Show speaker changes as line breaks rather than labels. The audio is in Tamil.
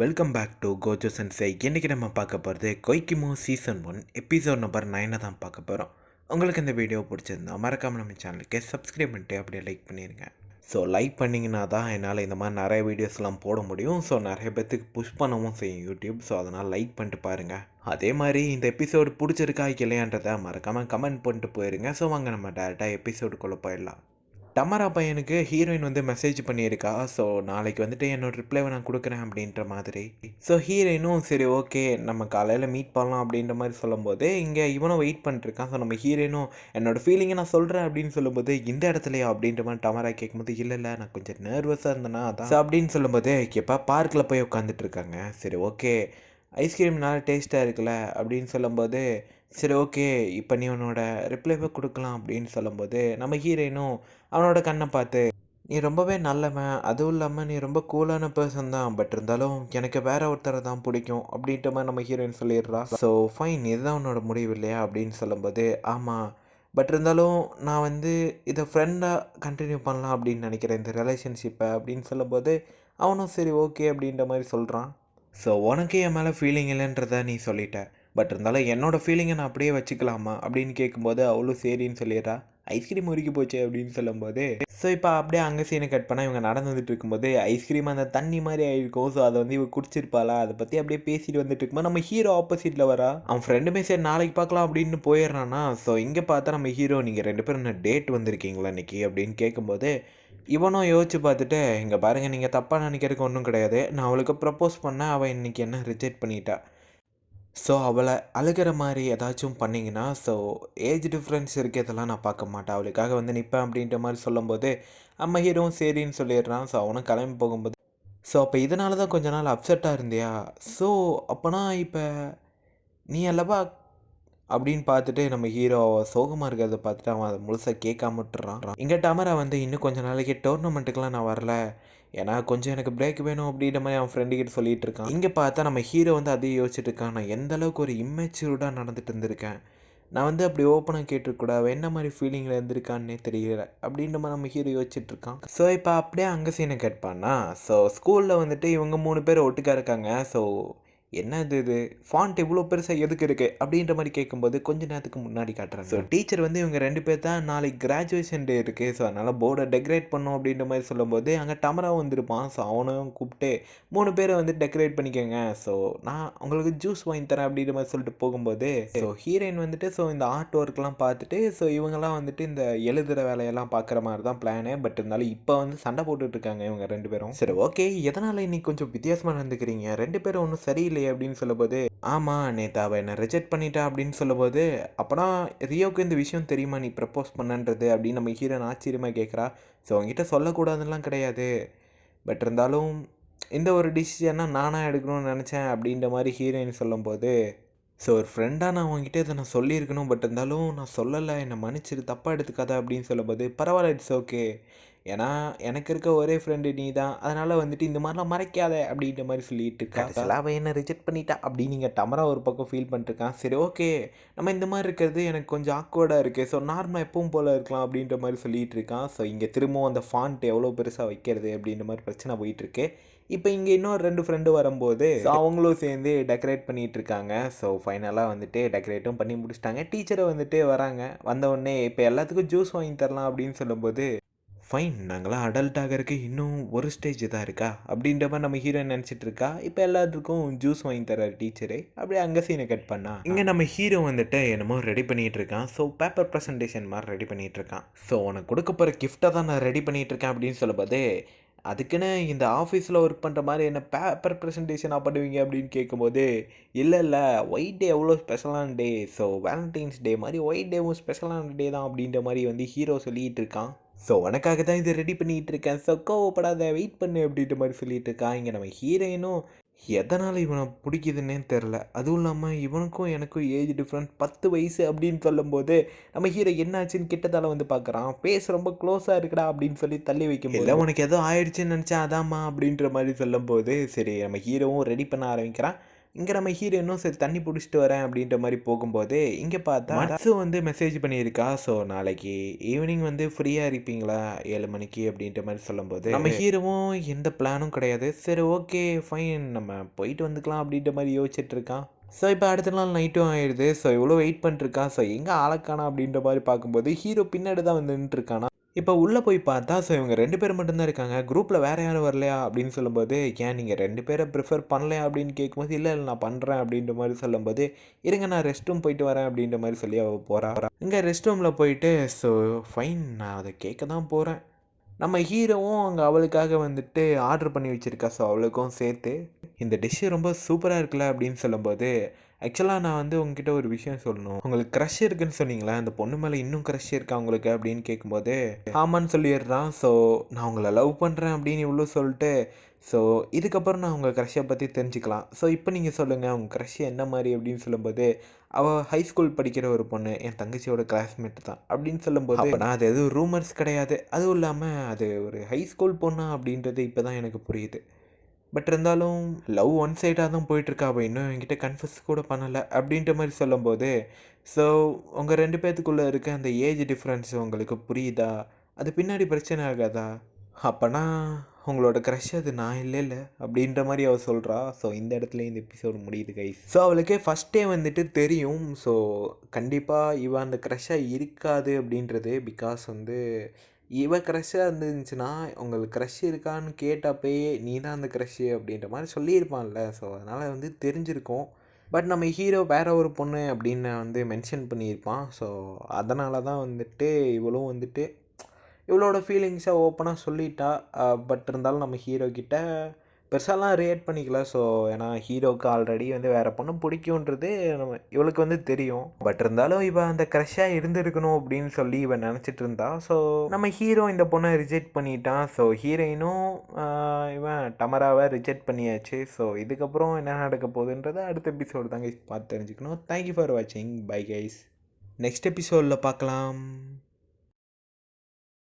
Welcome back to Gojo sensei இன்றைக்கி நம்ம பார்க்க போகிறது Koikimo season one episode number நைனை தான் பார்க்க போகிறோம் உங்களுக்கு இந்த வீடியோ பிடிச்சிருந்தா மறக்காமல் நம்ம சேனலுக்கு சப்ஸ்கிரைப் பண்ணிட்டு அப்படியே லைக் பண்ணிடுங்க ஸோ லைக் பண்ணிங்கன்னா தான் என்னால் இந்த மாதிரி நிறைய வீடியோஸ்லாம் போட முடியும். ஸோ நிறைய பேர்த்துக்கு புஷ் பண்ணவும் செய்யும் யூடியூப் ஸோ அதனால் லைக் பண்ணிட்டு பாருங்கள் அதே மாதிரி இந்த எபிசோடு பிடிச்சிருக்கா இல்லையான்றதை மறக்காமல் கமெண்ட் பண்ணிட்டு போயிருங்க. ஸோ வாங்க நம்ம டேரெக்டாக எபிசோடுக்குள்ளே போயிடலாம். டமரா பையனுக்கு ஹீரோயின் வந்து மெசேஜ் பண்ணியிருக்கா. ஸோ நாளைக்கு வந்துட்டு என்னோட ரிப்ளைவை நான் கொடுக்குறேன் அப்படின்ற மாதிரி. ஸோ ஹீரோயினும் சரி ஓகே நம்ம காலையில் மீட் பண்ணலாம் அப்படின்ற மாதிரி சொல்லும்போது இங்கே இவனும் வெயிட் பண்ணிருக்கான். ஸோ நம்ம ஹீரோயினும் என்னோட ஃபீலிங்கை நான் சொல்கிறேன் அப்படின்னு சொல்லும்போது இந்த இடத்துலையா அப்படின்ற மாதிரி டமரா கேட்கும்போது இல்லை இல்லை நான் கொஞ்சம் நர்வஸாக இருந்தேன்னா அதான். ஸோ அப்படின்னு சொல்லும்போது எப்போ பார்க்கில் போய் உட்காந்துட்டு இருக்காங்க. சரி ஓகே ஐஸ்கிரீம் நல்லா டேஸ்ட்டாக இருக்குல்ல அப்படின்னு சொல்லும்போது சரி ஓகே. இப்போ நீ உன்னோட ரிப்ளைவை கொடுக்கலாம் அப்படின்னு சொல்லும்போது நம்ம ஹீரோயினும் அவனோட கண்ணை பார்த்து நீ ரொம்பவே நல்லவன். அதுவும் இல்லாமல் நீ ரொம்ப கூலான பர்சன் தான். பட் இருந்தாலும் எனக்கு வேற ஒருத்தரை தான் பிடிக்கும். அப்படின்ற மாதிரி நம்ம ஹீரோயின் சொல்லிடுறா. ஸோ ஃபைன் இதுதான் உன்னோட முடிவு இல்லையா? அப்படின்னு சொல்லும்போது ஆமாம் பட் இருந்தாலும் நான் வந்து இதை ஃப்ரெண்டாக கண்டினியூ பண்ணலாம் அப்படின்னு நினைக்கிறேன். இந்த ரிலேஷன்ஷிப்பை அப்படின்னு சொல்லும்போது அவனும் சரி ஓகே அப்படின்ற மாதிரி சொல்கிறான் ஸோ உனக்கு என் மேலே ஃபீலிங் இல்லைன்றத நீ சொல்லிட்ட. பட் இருந்தாலும் என்னோடய ஃபீலிங்கை நான் அப்படியே வச்சுக்கலாமா? அப்படின்னு கேட்கும்போது அவளும் சரின்னு சொல்லிடுறா. ஐஸ்கிரீம் உருக்கி போச்சு அப்படின்னு சொல்லும்போது ஸோ இப்போ அப்படியே அங்கே சீனை கட் பண்ணால் இவங்க நடந்து வந்துட்டு இருக்கும்போது ஐஸ்கிரீம் அந்த தண்ணி மாதிரி ஆயிருக்கும். ஸோ அதை வந்து இவ குடிச்சிருப்பாளா? அதை பற்றி அப்படியே பேசிட்டு வந்துட்டு இருக்கும்போது நம்ம ஹீரோ ஆப்போசிட்டில் வரா. அவன் ஃப்ரெண்டுமே சரி நாளைக்கு பார்க்கலாம் அப்படின்னு போயிடுறானா ஸோ இங்கே பார்த்தா நம்ம ஹீரோ நீங்கள் ரெண்டு பேரும் என்ன டேட் வந்திருக்கீங்களா இன்னைக்கு? அப்படின்னு கேட்கும்போது இவனும் யோசிச்சு பார்த்துட்டு இங்கே பாருங்கள் நீங்கள் தப்பாக நினைக்கிறதுக்கு ஒன்றும் கிடையாது. நான் அவளுக்கு ப்ரப்போஸ் பண்ணேன். அவள் இன்றைக்கி என்ன ரிஜெக்ட் பண்ணிட்டா? ஸோ அவளை அழுகிற மாதிரி ஏதாச்சும் பண்ணிங்கன்னா ஸோ ஏஜ் டிஃப்ரென்ஸ் இருக்கிறதெல்லாம் நான் பார்க்க மாட்டேன். அவளுக்காக வந்து நிற்பேன் அப்படின்ற மாதிரி சொல்லும்போது அம்மா ஹீரோவும் சரின்னு சொல்லிடுறான். ஸோ அவனும் கிளம்பி போகும்போது ஸோ அப்போ இதனால தான் கொஞ்ச நாள் அப்செட்டாக இருந்தியா? ஸோ அப்போனா இப்போ நீ அல்லவா அப்படின்னு பார்த்துட்டு நம்ம ஹீரோ சோகமாக இருக்கிறத பார்த்துட்டு அவன் அதை முழுசாக கேட்காம விட்டுறான். இங்கே டமரா வந்து இன்னும் கொஞ்ச நாளைக்கு டோர்னமெண்ட்டுக்கெலாம் நான் வரல. ஏன்னா கொஞ்சம் எனக்கு பிரேக் வேணும் அப்படின்ற மாதிரி அவன் ஃப்ரெண்டுக்கிட்ட சொல்லிகிட்டு சொல்லிட்டு இருக்கான். இங்கே பார்த்தா நம்ம ஹீரோ வந்து அதையும் யோசிச்சுட்டு இருக்கான். நான் எந்த அளவுக்கு ஒரு இம்மெச்சூர்டாக நடந்துட்டு இருந்திருக்கேன்? நான் வந்து அப்படி ஓப்பனாக கேட்டிருக்கூடாது என்ன மாதிரி ஃபீலிங்கில் இருந்திருக்கான்னே தெரியல. அப்படின்ற மாதிரி நம்ம ஹீரோ யோசிச்சுட்டு இருக்கான். ஸோ இப்போ அப்படியே அங்கே சீனை கேட்பான்னா ஸோ ஸ்கூலில் வந்துட்டு இவங்க மூணு பேர் ஒட்டுக்கா இருக்காங்க. ஸோ என்ன இது? இது ஃபாண்ட் இவ்வளோ பெருசாக எதுக்கு இருக்குது அப்படின்ற மாதிரி கேட்கும்போது கொஞ்ச நேரத்துக்கு முன்னாடி காட்டுறாங்க. ஸோ டீச்சர் வந்து இவங்க ரெண்டு பேர் தான் நாளைக்கு கிராஜுவேஷன் டே இருக்குது ஸோ அதனால் போர்டை டெக்கரேட் பண்ணும் அப்படின்ற மாதிரி சொல்லும்போது அங்கே டமரா வந்திருப்பான். ஸோ அவனும் கூப்பிட்டு மூணு பேரை வந்து டெக்கரேட் பண்ணிக்கோங்க. ஸோ நான் உங்களுக்கு ஜூஸ் வாங்கி தரேன் அப்படின்ற மாதிரி சொல்லிட்டு போகும்போது ஸோ ஹீரோயின் வந்துட்டு ஸோ இந்த ஆர்ட் ஒர்க்லாம் பார்த்துட்டு ஸோ இவங்கெல்லாம் வந்துட்டு இந்த எழுதுகிற வேலையெல்லாம் பார்க்குற மாதிரி தான் பிளானு பட் இருந்தாலும் இப்போ வந்து சண்டை போட்டுட்ருக்காங்க இவங்க ரெண்டு பேரும். சரி ஓகே எதனால் இன்னைக்கு கொஞ்சம் வித்தியாசமாக நடந்துக்கிறீங்க? ரெண்டு பேரும் ஒன்றும் சரியில்லை. அப்படின்னு சொல்லும்போது ஆமாம் நேத்து அவள் என்னை ரிஜெக்ட் பண்ணிட்டா அப்படின்னு சொல்லும்போது அப்போனா ரியோக்கு இந்த விஷயம் தெரியுமா? நீ ப்ரப்போஸ் பண்ணன்றது அப்படின்னு நம்ம ஹீரோன் ஆச்சரியமாக கேட்குறா ஸோ அவங்ககிட்ட சொல்லக்கூடாதுலாம் கிடையாது. பட் இருந்தாலும் இந்த ஒரு டிசிஷனை நானாக எடுக்கணும்னு நினச்சேன் அப்படின்ற மாதிரி ஹீரோயின் சொல்லும்போது ஸோ ஒரு ஃப்ரெண்டாக நான் உங்ககிட்ட இதை நான் சொல்லியிருக்கணும் பட் இருந்தாலும் நான் சொல்லலை. என்னை மன்னிச்சிரு. தப்பாக எடுத்துக்காத அப்படின்னு சொல்லும்போது பரவாயில்ல இட்ஸ் ஓகே ஏன்னா எனக்கு இருக்க ஒரே ஃப்ரெண்டு நீ தான் அதனால் வந்துட்டு இந்த மாதிரிலாம் மறைக்காத அப்படின்ற மாதிரி சொல்லிட்டு இருக்கா. அவள் என்ன ரிஜெக்ட் பண்ணிட்டா அப்படின்னு நீங்கள் டமரா ஒரு பக்கம் ஃபீல் பண்ணிட்டுருக்கான் சரி ஓகே நம்ம இந்த மாதிரி இருக்கிறது எனக்கு கொஞ்சம் ஆக்வர்டாக இருக்குது ஸோ நார்மலாக எப்பவும் போல் இருக்கலாம் அப்படின்ற மாதிரி சொல்லிட்டு இருக்கான். ஸோ இங்கே திரும்பவும் அந்த ஃபாண்ட் எவ்வளோ பெருசாக வைக்கிறது அப்படின்ற மாதிரி பிரச்சனை போயிட்டுருக்கு இப்போ இங்கே இன்னொரு ரெண்டு ஃப்ரெண்டு வரும்போது அவங்களும் சேர்ந்து டெக்கரேட் பண்ணிட்டு இருக்காங்க ஸோ ஃபைனலாக வந்துட்டு டெக்கரேட்டும் பண்ணி முடிச்சிட்டாங்க. டீச்சரை வந்துட்டு வராங்க. வந்த உடனே இப்போ எல்லாத்துக்கும் ஜூஸ் வாங்கி தரலாம் அப்படின்னு சொல்லும்போது ஃபைன் நாங்களாம் அடல்ட் ஆகிறதுக்கு இன்னும் ஒரு ஸ்டேஜ் தான் இருக்கா? அப்படின்ற மாதிரி நம்ம ஹீரோயின் நினச்சிட்டு இருக்கா? இப்போ எல்லாத்துக்கும் ஜூஸ் வாங்கி தர டீச்சரு அப்படியே அங்கே சீனை கட் பண்ணா. இங்கே நம்ம ஹீரோ வந்துட்டு என்னமோ ரெடி பண்ணிட்டு இருக்கான். ஸோ பேப்பர் ப்ரெசன்டேஷன் மாதிரி ரெடி பண்ணிட்டு இருக்கான். ஸோ உனக்கு கொடுக்க போகிற கிஃப்ட்டை தான் நான் ரெடி பண்ணிட்டு இருக்கேன் அப்படின்னு சொல்லும்போது அதுக்குன்னு இந்த ஆஃபீஸில் ஒர்க் பண்ணுற மாதிரி என்ன பேப்பர் ப்ரெசன்டேஷனாக பண்ணுவீங்க அப்படின்னு கேட்கும்போது இல்லை இல்லை ஒயிட் டே எவ்வளோ ஸ்பெஷலான டே ஸோ வேலண்டைன்ஸ் டே மாதிரி ஒயிட் டேவும் ஸ்பெஷலான டே தான் அப்படின்ற மாதிரி வந்து ஹீரோ சொல்லிகிட்டு இருக்கான். ஸோ உனக்காக தான் இது ரெடி பண்ணிகிட்டு இருக்கேன். ஸோ கோவப்படாத வெயிட் பண்ணு அப்படின்ற மாதிரி சொல்லிகிட்டு இருக்கான். இங்கே நம்ம ஹீரோயினும் எதனால் இவனை பிடிக்குதுன்னே தெரில. அதுவும் இல்லாமல் இவனுக்கும் எனக்கும் ஏஜ் டிஃப்ரெண்ட் பத்து வயசு அப்படின்னு சொல்லும்போது நம்ம ஹீரோ என்னாச்சுன்னு கிட்டத்தால் வந்து பார்க்குறான். ஃபேஸ் ரொம்ப க்ளோஸாக இருக்குடா அப்படின்னு சொல்லி தள்ளி வைக்கும் இல்லை உனக்கு ஏதோ ஆயிடுச்சுன்னு நினச்சா அதாம்மா அப்படின்ற மாதிரி சொல்லும்போது சரி நம்ம ஹீரோவும் ரெடி பண்ண ஆரம்பிக்கிறான். இங்கே நம்ம ஹீரோயினும் சரி தண்ணி பிடிச்சிட்டு வரேன் அப்படின்ற மாதிரி போகும்போது இங்கே பார்த்தா மட்ஸும் வந்து மெசேஜ் பண்ணியிருக்கா. ஸோ நாளைக்கு ஈவினிங் வந்து ஃப்ரீயாக இருப்பீங்களா? ஏழு மணிக்கு அப்படின்ற மாதிரி சொல்லும்போது நம்ம ஹீரோவும் எந்த பிளானும் கிடையாது. சரி ஓகே ஃபைன் நம்ம போயிட்டு வந்துக்கலாம் அப்படின்ற மாதிரி யோசிச்சுட்டு இருக்கான் ஸோ இப்போ அடுத்த நாள் நைட்டும் ஆயிடுது ஸோ இவ்வளோ வெயிட் பண்ணிட்டுருக்கா ஸோ எங்கே ஆளக்கானா அப்படின்ற மாதிரி பார்க்கும்போது ஹீரோ பின்னாடி தான் வந்து நின்றுருக்கானா இப்போ உள்ளே போய் பார்த்தா ஸோ இவங்க ரெண்டு பேர் மட்டும்தான் இருக்காங்க. குரூப்பில் வேறு யாரும் வரலையா? அப்படின்னு சொல்லும்போது ஏன் நீங்கள் ரெண்டு பேரை ப்ரிஃபர் பண்ணலையா? அப்படின்னு கேட்கும்போது இல்லை இல்லை நான் பண்ணுறேன் அப்படின்ற மாதிரி சொல்லும்போது இருங்க நான் ரெஸ்ட் ரூம் போயிட்டு வரேன் அப்படின்ற மாதிரி சொல்லி அவள் போகிறா இங்கே ரெஸ்ட் ரூமில் போயிட்டு ஸோ ஃபைன் நான் அதை கேட்க தான் போகிறேன் நம்ம ஹீரோவும் அங்கே அவளுக்காக வந்துட்டு ஆர்டர் பண்ணி வச்சுருக்கா ஸோ அவளுக்கும் சேர்த்து. இந்த டிஷ்ஷு ரொம்ப சூப்பராக இருக்குல்ல அப்படின்னு சொல்லும்போது ஆக்சுவலாக நான் வந்து உங்ககிட்ட ஒரு விஷயம் சொல்லணும். உங்களுக்கு க்ரஷ் இருக்குன்னு சொன்னீங்களா அந்த பொண்ணு மேலே இன்னும் க்ரஷ் இருக்கா உங்களுக்கு அப்படின்னு கேட்கும்போது ஆமான்னு சொல்லிடுறான். ஸோ நான் உங்களை லவ் பண்ணுறேன் அப்படின்னு இவ்வளோ சொல்லிட்டு ஸோ இதுக்கப்புறம் நான் உங்கள் க்ரஷ்ஷை பற்றி தெரிஞ்சுக்கலாம். ஸோ இப்போ நீங்கள் சொல்லுங்கள் உங்கள் க்ரஷ் என்ன மாதிரி அப்படின்னு சொல்லும்போது அவள் ஹை ஸ்கூல் படிக்கிற ஒரு பொண்ணு என் தங்கச்சியோட கிளாஸ்மேட் தான் அப்படின்னு சொல்லும்போது நான் அது எதுவும் ரூமர்ஸ் கிடையாது. அதுவும் இல்லாமல் அது ஒரு ஹை ஸ்கூல் பொண்ணா அப்படின்றது இப்போ தான் எனக்கு புரியுது. பட் இருந்தாலும் லவ் ஒன் சைடாக தான் போயிட்டுருக்கா அவள் இன்னும் என்கிட்ட கன்ஃபியூஸ் கூட பண்ணலை அப்படின்ற மாதிரி சொல்லும்போது ஸோ உங்கள் ரெண்டு பேர்த்துக்குள்ளே இருக்க அந்த ஏஜ் டிஃப்ரென்ஸ் உங்களுக்கு புரியுதா? அது பின்னாடி பிரச்சனை ஆகாதா? அப்போனா உங்களோட க்ரஷ் அது நான் இல்லை இல்லை அப்படின்ற மாதிரி அவள் சொல்கிறா ஸோ இந்த இடத்துல இந்த எபிசோடு முடியுது கைஸ் ஸோ அவளுக்கே ஃபஸ்ட்டே வந்துட்டு தெரியும். ஸோ கண்டிப்பாக இவன் அந்த க்ரஷ்ஷாக இருக்காது அப்படின்றது பிகாஸ் வந்து இவன் க்ரஷ்ஷாக இருந்துச்சுன்னா உங்களுக்கு க்ரஷ் இருக்கான்னு கேட்டப்பயே நீ தான் அந்த க்ரஷ்ஷு அப்படின்ற மாதிரி சொல்லியிருப்பான்ல. ஸோ அதனால் வந்து தெரிஞ்சிருக்கும். பட் நம்ம ஹீரோ வேற ஒரு பொண்ணு அப்படின்னு வந்து மென்ஷன் பண்ணியிருப்பான். ஸோ அதனால தான் வந்துட்டு இவளும் வந்துட்டு இவளோட ஃபீலிங்ஸை ஓப்பனாக சொல்லிட்டா. Uh, பட் இருந்தாலும் நம்ம ஹீரோ கிட்ட பெருசாலாம் ரியாக்ட் பண்ணிக்கல. ஸோ ஏன்னா ஹீரோவுக்கு ஆல்ரெடி வந்து வேறு பொண்ணு பிடிக்குன்றது நம்ம இவளுக்கு வந்து தெரியும். பட் இருந்தாலும் இவன் அந்த க்ரஷ்ஷாக இருந்திருக்கணும் அப்படின்னு சொல்லி இவன் நினச்சிட்டு இருந்தா. ஸோ நம்ம ஹீரோ இந்த பொண்ணை ரிஜெக்ட் பண்ணிட்டான். ஸோ ஹீரோயினும் இவன் டமராவை ரிஜெக்ட் பண்ணியாச்சு. ஸோ இதுக்கப்புறம் என்ன நடக்க போகுதுன்றதை அடுத்த எபிசோடு தாங்க பார்த்து தெரிஞ்சுக்கணும். தேங்க்யூ ஃபார் வாட்சிங் பை கைஸ் நெக்ஸ்ட் எபிசோடில் பார்க்கலாம்.